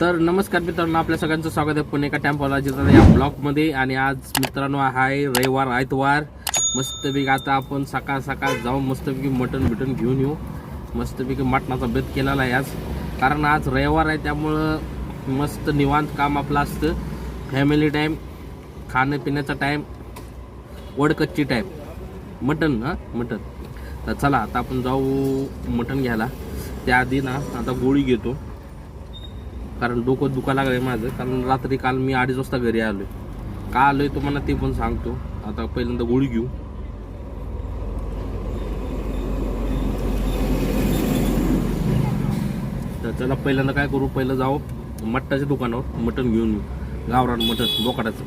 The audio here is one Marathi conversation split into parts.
तर नमस्कार मित्रांनो आपल्या सगळ्यांचं स्वागत आहे पुणे एका टॅम्पोलॉजीचा या ब्लॉगमध्ये. आणि आज मित्रांनो आहे रविवार आयतवार. मस्तपैकी आता आपण सकाळ सकाळ जाऊन मस्तपैकी मटण बिटन घेऊन येऊ. मस्तपैकी मटणाचा बेत केलेला आहे आज. कारण आज रविवार आहे त्यामुळं मस्त निवांत काम आपलं असतं. फॅमिली टाईम खाण्यापिण्याचा टाईम वडकच्ची टाईम मटन हां मटन तर चला आता आपण जाऊ मटन घ्यायला. त्याआधी ना आता गोळी घेतो. कारण डोकं दुखा लागलंय माझं. कारण रात्री काल मी अडीच वाजता घरी आलोय. का आलोय तुम्हाला ते पण सांगतो. आता पहिल्यांदा गोळी घेऊ. तर चला पहिल्यांदा काय करू? पहिलं जाऊ मट्टाच्या दुकानावर मटण घेऊन येऊ. गावरान मटण बोकाडाचं.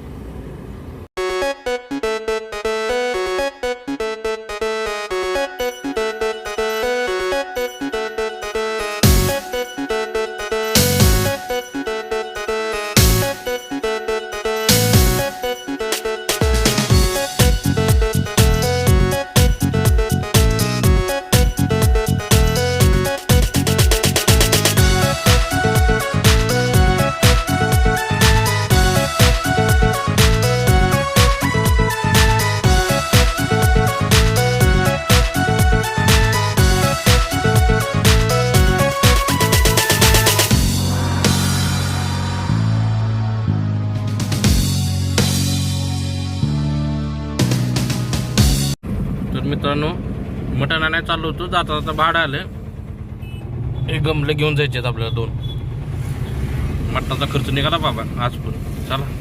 मित्रांनो मटण आणायला चाललो होतो जाता जाता भाडं आलं. एक गमले घेऊन जायचे आहेत आपल्याला दोन. मटणाचा खर्च निघाला बाबा आज पण. चला.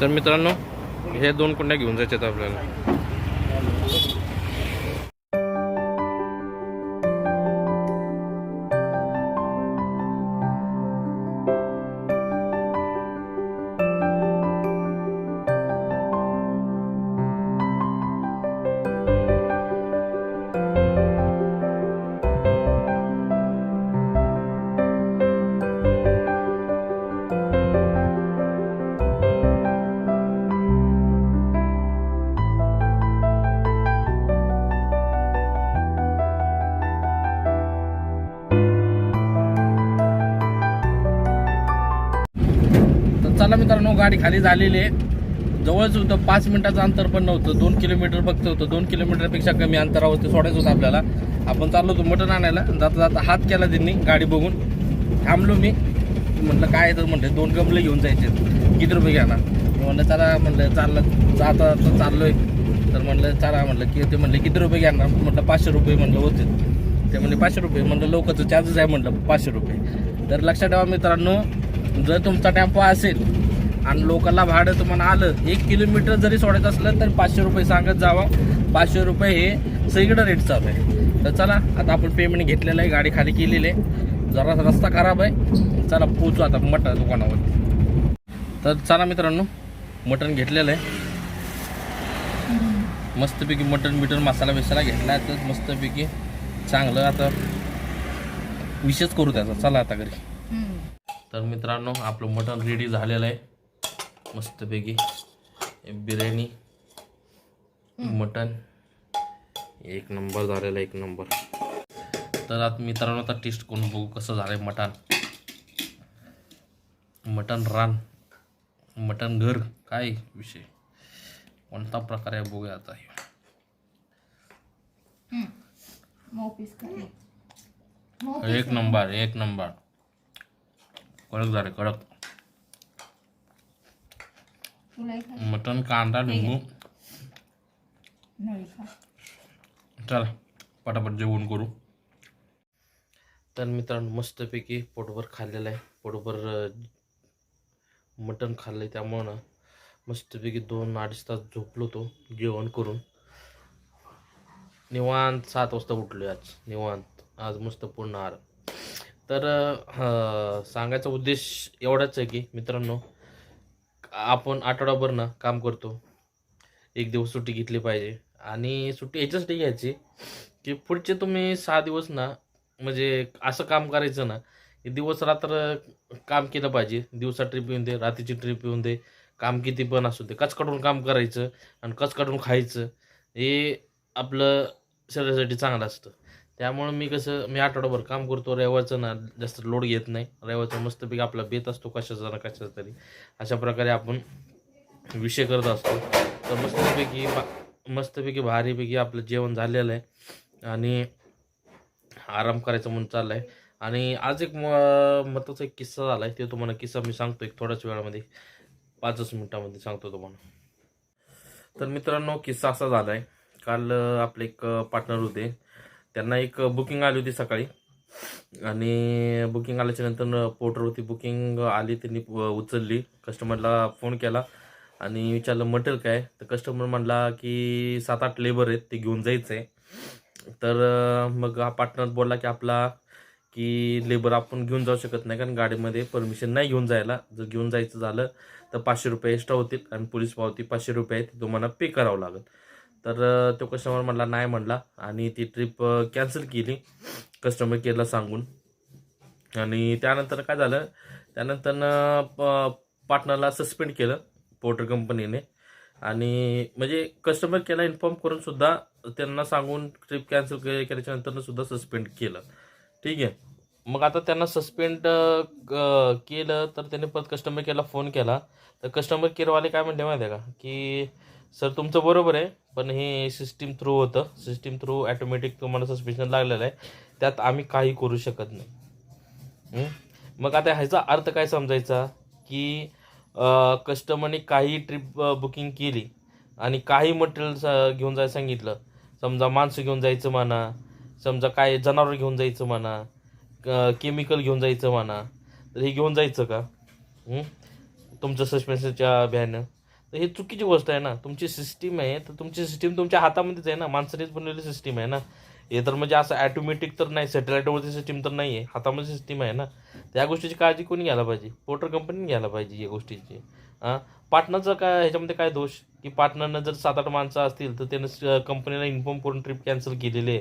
तर मित्रांनो हे दोन कुंड्या घेऊन जायचे आहेत आपल्याला. चला मित्रांनो गाडी खाली झालेली आहे. जवळच होतं पाच मिनिटाचं अंतर पण नव्हतं. दोन किलोमीटर बघतं होतं. दोन किलोमीटरपेक्षा कमी अंतरावरती सोडायचं होतं आपल्याला. आपण चाललो होतो मटण आणायला. जाता जाता हात केला त्यांनी गाडी बघून. थांबलो मी. म्हटलं काय तर म्हटलं दोन गमले घेऊन जायचे. किती रुपये घ्या ना म्हणलं चला म्हणलं चाललं. जाता जाता चाललोय. तर म्हणलं चला म्हणलं की ते म्हणले किती रुपये घ्या ना म्हटलं पाचशे रुपये म्हणलं होते. ते म्हणले पाचशे रुपये. म्हणलं लवकरचं चार्जेस आहे म्हटलं पाचशे रुपये. तर लक्षात ठेवा मित्रांनो जर तुमचा टेम्पो असेल आणि लोकलला भाडं तुम्हाला आलं एक किलोमीटर जरी सोडायचं असलं तर पाचशे रुपये सांगत जावा. पाचशे रुपये हे सगळीकडं रेट चालू आहे. तर चला आता आपण पेमेंट घेतलेलं आहे गाडी खाली केलेली आहे. जरा रस्ता खराब आहे. चला पोचू आता मटण दुकानावर. तर चला मित्रांनो मटण घेतलेलं आहे. मस्तपैकी मटण बिटन मसाला बिसाला घेतला आहे. तर मस्तपैकी चांगलं आता विशेष करू त्याचा. चला आता घरी. तर मित्रांनो आपलं मटण रेडी झालेलं आहे. मस्तपैकी बिर्याणी मटण एक नंबर झालेलं एक नंबर. तर आता मित्रांनो आता टेस्ट करून बघू कसं झालं आहे मटण. मटण रान मटण घर काय विषय? कोणता प्रकार आहे बघूया आता. हे. एक नंबर एक नंबर. कडक झाले कडक. तुलाही खा मटन कांदा लिंबू. खा चला पटापट जेवण करू. तर मित्रांनो मस्तपैकी पोटभर खाल्लेलं आहे. पोटभर मटण खाल्लं आहे त्यामुळं ना मस्तपैकी दोन अडीच तास झोपलो होतो जेवण करून. निवांत सात वाजता उठलो आज निवांत. आज मस्त पूर्ण आहार तर सांगायचा उद्देश एवढाच आहे की मित्रांनो आपण आठवडाभर ना काम करतो. एक दिवस सुट्टी घेतली पाहिजे. आणि सुट्टी याच्यासाठी घ्यायची की पुढचे तुम्ही सहा दिवस ना म्हणजे असं काम करायचं ना की दिवस रात्र काम केलं पाहिजे. दिवसा ट्रिप येऊन दे रात्रीची ट्रिप येऊन दे काम किती पण असू दे कच काढून काम करायचं आणि कच काढून खायचं हे आपलं शरीरासाठी चांगलं असतं. त्यामुळं मी कसं मी आठवडाभर काम करतो रविवारचं ना जास्त लोड घेत नाही. रविवारचं मस्तपैकी आपला बेत असतो कशाचा ना कशाचा तरी. अशा प्रकारे आपण विषय करत असतो. तर मस्तपैकी मस्तपैकी भारीपैकी आपलं जेवण झालेलं आहे. आणि आराम करायचं म्हणून चाललं आहे आणि आज एक म महत्त्वाचा एक किस्सा झाला आहे ते तुम्हाला किस्सा मी सांगतो एक थोड्याच वेळामध्ये. पाचच मिनटामध्ये सांगतो तुम्हाला. तर मित्रांनो किस्सा असा झाला आहे काल आपले एक पार्टनर होते. त्यांना एक बुकिंग आली होती सकाळी. आणि बुकिंग आल्याच्यानंतर पोर्टरवरती बुकिंग आली त्यांनी उचलली. कस्टमरला फोन केला आणि विचारलं मटेरियल काय? तर कस्टमर म्हणला की सात आठ लेबर आहेत ते घेऊन जायचं आहे तर मग हा पार्टनर बोलला की आपला की लेबर आपण घेऊन जाऊ शकत नाही कारण गाडीमध्ये परमिशन नाही घेऊन जायला. जर घेऊन जायचं झालं तर पाचशे रुपये एक्स्ट्रा होतील आणि पोलीस पावती पाचशे रुपये आहे तुम्हाला पे करावं लागेल. तर तो कस्टमर म्हणला नाही म्हणला. आणि ती ट्रिप कॅन्सल केली कस्टमर केअरला सांगून. आणि त्यानंतर काय झालं? त्यानंतर पार्टनरला सस्पेंड केलं पोर्टर कंपनीने आणि म्हणजे कस्टमर केअरला इन्फॉर्म करून सुद्धा त्यांना सांगून ट्रिप कॅन्सल केल्याच्यानंतर सुद्धा सस्पेंड केलं. ठीक आहे? मग आता त्यांना सस्पेंड केलं तर त्यांनी परत कस्टमर केअरला फोन केला. तर कस्टमर केअरवाले काय म्हणले माहिती आहे का? की सर तुमचं बरोबर आहे पण हे सिस्टीम थ्रू होतं. सिस्टीम थ्रू ॲटोमॅटिक तुम्हाला सस्पेन्शन लागलेलं आहे. त्यात आम्ही काही करू शकत नाही. मग आता ह्याचा अर्थ काय समजायचा? की कस्टमरने काही ट्रिप बुकिंग केली आणि काही मटेरियल घेऊन जायला सांगितलं. समजा माणसं घेऊन जायचं म्हणा समजा काय जनावर घेऊन जायचं म्हणा केमिकल घेऊन जायचं म्हणा तर हे घेऊन जायचं का? तुमच्या तुमचं सस्पेन्शनच्या भ्यानं. तर हे चुकीची गोष्ट आहे ना. तुमची सिस्टीम आहे तर तुमची सिस्टीम तुमच्या हातामध्येच आहे ना. माणसानेच बनवलेली सिस्टीम आहे ना. हे तर म्हणजे असं ॲटोमॅटिक तर नाही सॅटेलाईटवरती सिस्टीम तर नाही आहे हातामध्ये सिस्टीम आहे ना. त्या गोष्टीची काळजी कोणी घ्यायला पाहिजे? पोर्टर कंपनीने घ्यायला पाहिजे या गोष्टीची. हां? पार्टनरचा काय ह्याच्यामध्ये काय दोष? की पार्टनरनं जर सात आठ माणसं असतील तर त्यानं कंपनीला इन्फॉर्म करून ट्रिप कॅन्सल केलेली आहे.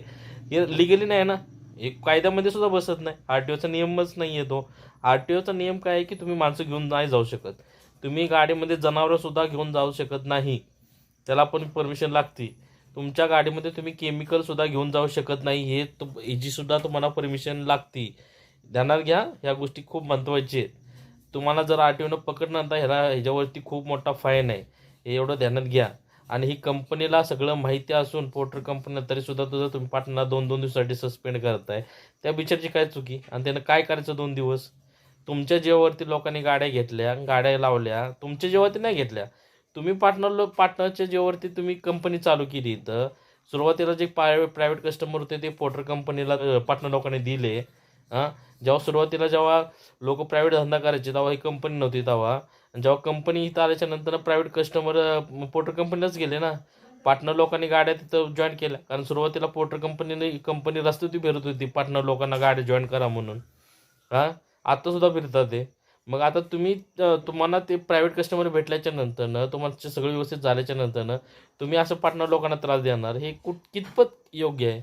हे लिगली नाही ना. एक कायद्यामध्ये सुद्धा बसत नाही. आर टी ओचा नियमच नाही आहे तो आर टी ओचा नियम काय आहे की तुम्ही माणसं घेऊन नाही जाऊ शकत. तुम्ही गाडीमध्ये जनावरंसुद्धा घेऊन जाऊ शकत नाही. त्याला पण परमिशन लागते. तुमच्या गाडीमध्ये तुम्ही केमिकलसुद्धा घेऊन जाऊ शकत नाही. हे तु ह्याचीसुद्धा तुम्हाला परमिशन लागते. ध्यानात घ्या ह्या गोष्टी खूप महत्त्वाच्या आहेत. तुम्हाला जर आर टी ओनं पकडणार तर ह्याला ह्याच्यावरती खूप मोठा फाईन आहे. हे एवढं ध्यानात घ्या. आणि ही कंपनीला सगळं माहिती असून पोर्टर कंपनीला तरीसुद्धा तुझं तुम्ही पार्टनरला दोन दोन दिवसासाठी सस्पेंड करताय. त्या बिचारची काय चुकी? आणि त्यानं काय करायचं दोन दिवस? तुमच्या जेवावरती लोकांनी गाड्या घेतल्या गाड्या लावल्या तुमच्या जेवावरती नाही घेतल्या. तुम्ही पार्टनर पार्टनरच्या जेवावरती तुम्ही कंपनी चालू केली इथं. सुरुवातीला जे प्रायव्हेट प्रायव्हेट कस्टमर होते ते पोर्टर कंपनीला पार्टनर लोकांनी दिले. हां जेव्हा सुरुवातीला जेव्हा लोक प्रायव्हेट धंदा करायचे तेव्हा ही कंपनी नव्हती तेव्हा. जेव्हा कंपनी इथं आल्याच्यानंतर प्रायव्हेट कस्टमर पोर्टर कंपनीलाच गेले ना. पार्टनर लोकांनी गाड्या तिथं जॉईन केल्या. कारण सुरुवातीला पोर्टर कंपनीने कंपनी रस्त्यावरती फिरत होती पार्टनर लोकांना गाड्या जॉईन करा म्हणून. हां आत्तासुद्धा फिरतात ते. मग आता तुम्ही तुम्हाला ते प्रायव्हेट कस्टमर भेटल्याच्या नंतरनं तुम्हाला सगळं व्यवस्थित झाल्याच्या नंतरनं तुम्ही असं पार्टनर लोकांना त्रास देणार हे कुठ कितपत योग्य आहे?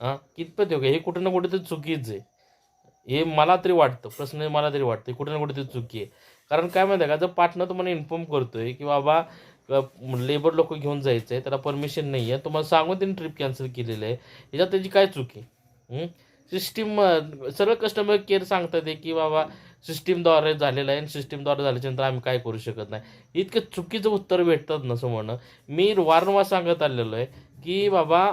हां कितपत योग्य आहे? हे कुठं ना कुठे कुठेतरी चुकीचं आहे. हे मला तरी वाटतं प्रश्न मला तरी वाटतं कुठे ना कुठे ते चुकी आहे. कारण काय माहिती आहे का जर पार्टनर तुम्हाला इन्फॉर्म करतोय की बाबा लेबर लोक घेऊन जायचं आहे त्याला परमिशन नाही आहे तुम्हाला सांगून त्यांनी ट्रिप कॅन्सल केलेलं आहे याच्यात त्याची काय चुकी सिस्टीम सर्व कस्टमर केअर सांगतात आहे की बाबा सिस्टीमद्वारे झालेलं आहे आणि सिस्टीमद्वारे झाल्याच्यानंतर आम्ही काय करू शकत नाही. इतकं चुकीचं उत्तर भेटतात ना समोरनं मी वारंवार सांगत आलेलो आहे की बाबा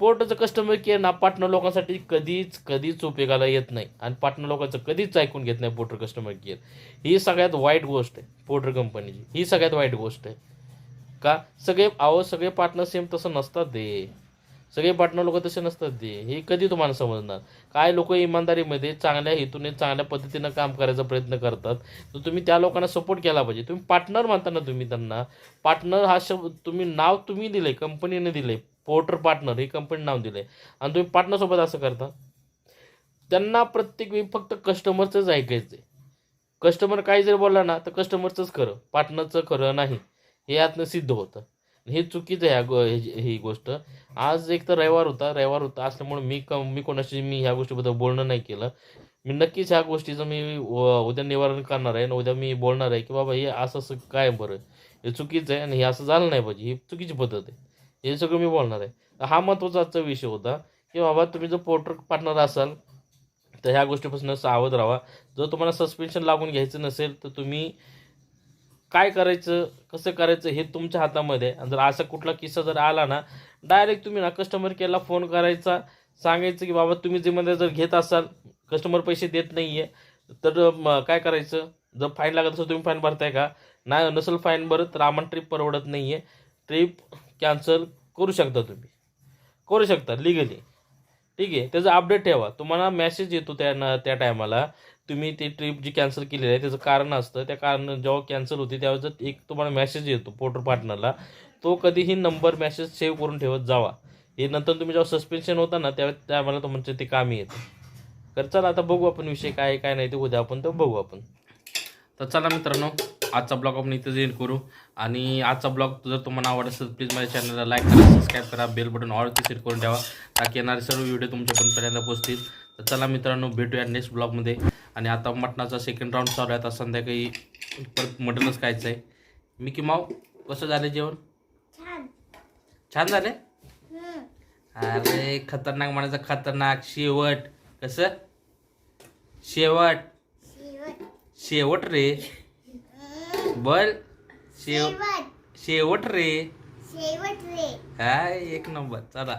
पोर्टचं कस्टमर केअर ना पार्टनर लोकांसाठी कधीच कधीच उपयोगाला येत नाही. आणि पार्टनर लोकांचं कधीच ऐकून घेत नाही पोर्टर कस्टमर केअर ही सगळ्यात वाईट गोष्ट आहे पोर्टर कंपनीची ही सगळ्यात वाईट गोष्ट आहे. का? सगळे आहो सगळे पार्टनर सेम तसं नसतात ते सगळे पार्टनर लोक तसे नसतात ते. हे कधी तुम्हाला समजणार? काय लोक इमानदारीमध्ये चांगल्या हेतूने चांगल्या पद्धतीनं काम करायचा प्रयत्न करतात? तर तुम्ही त्या लोकांना सपोर्ट केला पाहिजे. तुम्ही पार्टनर मानता ना तुम्ही त्यांना. पार्टनर हा शब्द तुम्ही नाव तुम्ही दिले कंपनीने दिले पोर्टर पार्टनर हे कंपनी नाव दिले आणि तुम्ही पार्टनरसोबत असं करता? त्यांना प्रत्येक वेळी फक्त कस्टमरचंच ऐकायचं आहे कस्टमर काही जरी बोलला ना तर कस्टमरचंच खरं. पार्टनरचं खरं नाही. हे यातनं सिद्ध होतं. हे चुकीचं आहे ह्या गो हे- ही गोष्ट. आज एक तर रविवार होता रविवार होता असल्यामुळे मी क मी कोणाशी मी ह्या गोष्टीबद्दल बोलणं नाही केलं. मी नक्कीच ह्या गोष्टीचं मी उद्या निवारण करणार आहे आणि उद्या मी बोलणार आहे की बाबा हे असं असं काय बरं? हे चुकीचं आहे आणि हे असं झालं नाही पाहिजे. ही चुकीची पद्धत आहे. हे सगळं मी बोलणार आहे. हा महत्त्वाचा आजचा विषय होता की बाबा तुम्ही जर पोर्टर पार्टनर असाल तर ह्या गोष्टीपासून सावध राहा. जर तुम्हाला सस्पेन्शन लागून घ्यायचं नसेल तर तुम्ही काय करायचं कसं करायचं हे तुमच्या हातामध्ये. आहे आणि जर असा कुठला किस्सा जर आला ना डायरेक्ट तुम्ही ना कस्टमर केअरला फोन करायचा सांगायचं की बाबा तुम्ही जिम्मेदारी जर घेत असाल कस्टमर पैसे देत नाही आहे तर काय करायचं? जर फाईन लागत असेल तुम्ही फाईन भरताय का? नाही नसेल फाईन भरत तर आम्हाला ट्रिप परवडत नाही आहे ट्रिप कॅन्सल करू शकता तुम्ही. करू शकता लिगली ठीक आहे? त्याचं अपडेट ठेवा. तुम्हाला मेसेज येतो त्या त्या टायमाला तुम्ही ती ट्रिप जी कॅन्सल केलेली आहे त्याचं कारण असतं. त्या कारण जेव्हा कॅन्सल होते त्यावेळेस जर एक तुम्हाला मेसेज येतो पोर्टर पार्टनरला तो कधीही नंबर मेसेज सेव्ह करून ठेवत जावा. हे नंतर तुम्ही जेव्हा सस्पेन्शन होता ना त्यावेळेस त्यावेळेला तुमचे ते कामी येतं. तर चला आता बघू आपण विषय काय काय नाही ते उद्या आपण तर बघू आपण. तर चला मित्रांनो आजचा ब्लॉग आपण इथं एंड करू. आणि आजचा ब्लॉग जर तुम्हाला आवडत असेल प्लीज माझ्या चॅनलला लाईक करा सबस्क्राईब करा बेल बटन ऑलची सेट करून ठेवा ताकी येणारे सर्व व्हिडिओ तुमच्यापर्यंत पहिल्यांदा पोहोचतील. तर चला मित्रांनो भेटूया नेक्स्ट ब्लॉगमध्ये आणि आता मटणाचा सेकंड राऊंड चालू आहे. आता संध्याकाळी परत मटणच खायचं आहे मिकी माव कसं झालं जेवण? छान. झाले. अरे खतरनाक म्हणायचं खतरनाक. शेवट. कसं? शेवट. शेवट. शेवट रे. बोल. शेव शेवट. शेवट रे. शेवट रे. हाय एक नंबर. चला.